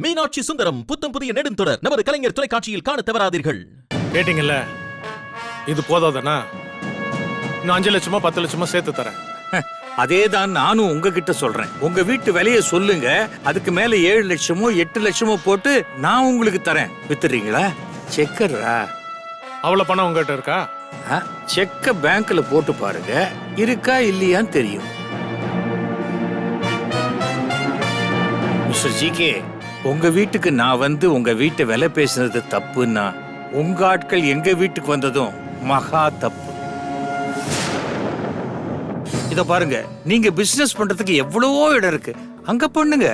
மீனாட்சி சுந்தரம் புத்தம் புதிய நெடுந்தொடர் நமது கலைஞர் தொலைக்காட்சியில் காணத் தவறாதீர்கள். கேட்டிங்கல்ல? இது போதாதானா இன்னும் அஞ்சு லட்சமோ பத்து லட்சமோ சேர்த்து தரேன். அதே தான் நானும் உங்ககிட்ட சொல்றேன். உங்க வீட்டு விலைய சொல்லுங்க. அதுக்கு மேல ஏழு லட்சமோ எட்டு லட்சமோ போட்டு நான் உங்களுக்கு தரேன். வித்துறீங்களா செக்கரா அவ்வளவு பணம் உங்ககிட்ட இருக்கா? செக்க பேங்க்ல போட்டு பாருங்க. இருக்கா இல்லையான்னு தெரியும். மிஸ்டர் ஜிகே உங்க வீட்டுக்கு நான் வந்து உங்க வீட்டை விலை பேசுனது தப்புன்னா உங்க ஆட்கள் எங்க வீட்டுக்கு வந்ததும் மகா தப்பு. இத பாருங்க நீங்க பிசினஸ் பண்றதுக்கு எவ்வளவோ இடம் இருக்கு. அங்க பண்ணுங்க.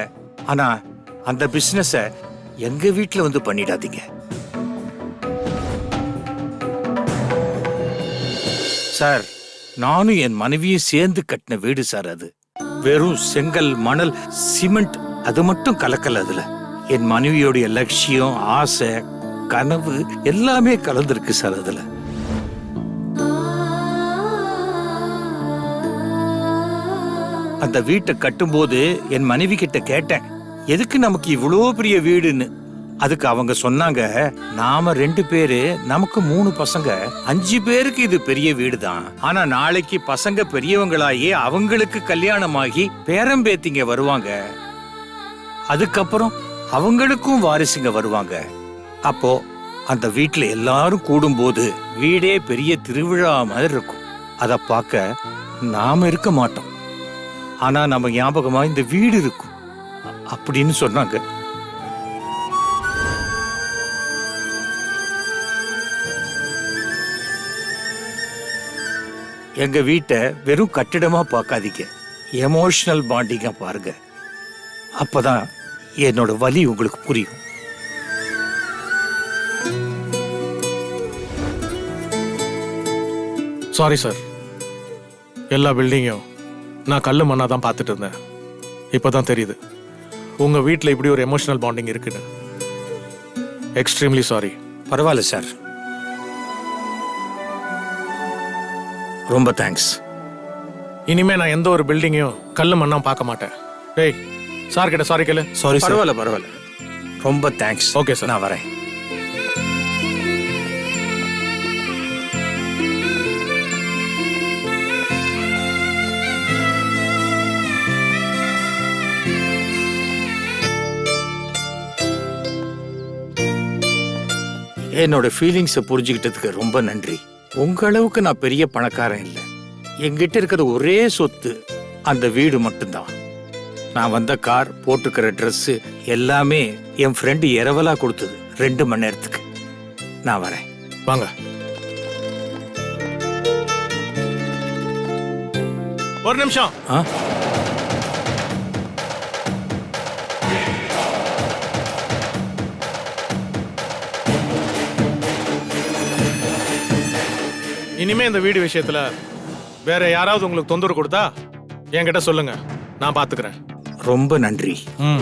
ஆனா அந்த பிசினஸ எங்க வீட்டுல வந்து பண்ணிடாதீங்க. சார் நானும் என் மனைவியும் சேர்ந்து கட்டின வீடு சார் அது. வெறும் செங்கல் மணல் சிமெண்ட் அது மட்டும் கலக்கல அதுல. என் மனைவியோடைய லட்சியம் ஆசை கனவு எல்லாமே கலந்துருக்கு சார் அதுல. அந்த வீட்டை கட்டும்போது என் மனைவி கிட்ட கேட்டேன் எதுக்கு நமக்கு இவ்வளோ பெரிய வீடுன்னு? அதுக்கு அவங்க சொன்னாங்க நாம ரெண்டு பேரு நமக்கு மூணு பசங்க அஞ்சு பேருக்கு இது பெரிய வீடு தான் ஆனா நாளைக்கு பசங்க பெரியவங்களாகி அவங்களுக்கு கல்யாணமாகி பேரம்பேத்திங்க வருவாங்க. அதுக்கப்புறம் அவங்களுக்கும் வாரிசுங்க வருவாங்க. அப்போ அந்த வீட்டுல எல்லாரும் கூடும்போது வீடே பெரிய திருவிழா மாதிரி இருக்கும். அதை பார்க்க நாம இருக்க மாட்டோம். ஆனா நம்ம ஞாபகமா இந்த வீடு இருக்கும். அப்படின்னு சொன்னாங்க. எங்க வீட்டை வெறும் கட்டிடமா பார்க்காதீங்க எமோஷனல் பாண்டிங்க பாருங்க. அப்பதான் என்னோட வலி உங்களுக்கு புரியும். சாரி சார் எல்லா பில்டிங்கும் நான் கல்லு மண்ணா தான் பார்த்துட்டு இருந்தேன். இப்போதான் தெரியுது. உங்க வீட்டில் இப்படி ஒரு எமோஷனல் பாண்டிங் இருக்குன்னு. எக்ஸ்ட்ரீம்லி சாரி பரவாயில்ல சார் ரொம்ப தேங்க்ஸ் இனிமே நான் எந்த ஒரு பில்டிங்கையும் கல்லு மண்ணா பார்க்க மாட்டேன். டேய் சார் கிட்ட சாரி கேளு. சாரி சார் பரவாயில்ல பரவாயில்ல. ரொம்ப தேங்க்ஸ் Okay, sir. நான் வரேன். என்னோட ஃபீலிங்ஸை புரிஞ்சுக்கிட்டதுக்கு ரொம்ப நன்றி. உங்க அளவுக்கு நான் பெரிய பணக்காரன் இல்லை. என்கிட்ட இருக்கிற ஒரே சொத்து அந்த வீடு மட்டும்தான். நான் வந்த கார் போட்டுக்கிற Dress எல்லாமே என் ஃப்ரெண்டு இரவலா கொடுத்தது. ரெண்டு மணி நேரத்துக்கு. நான் வரேன். வாங்க. ஒரு நிமிஷம். ஆ? இனிமே இந்த வீடு விஷயத்துல வேற யாராவது உங்களுக்கு தொந்தரவு கொடுத்தா என்கிட்ட சொல்லுங்க. நான் பாத்துக்கிறேன். ரொம்ப நன்றி. ம்.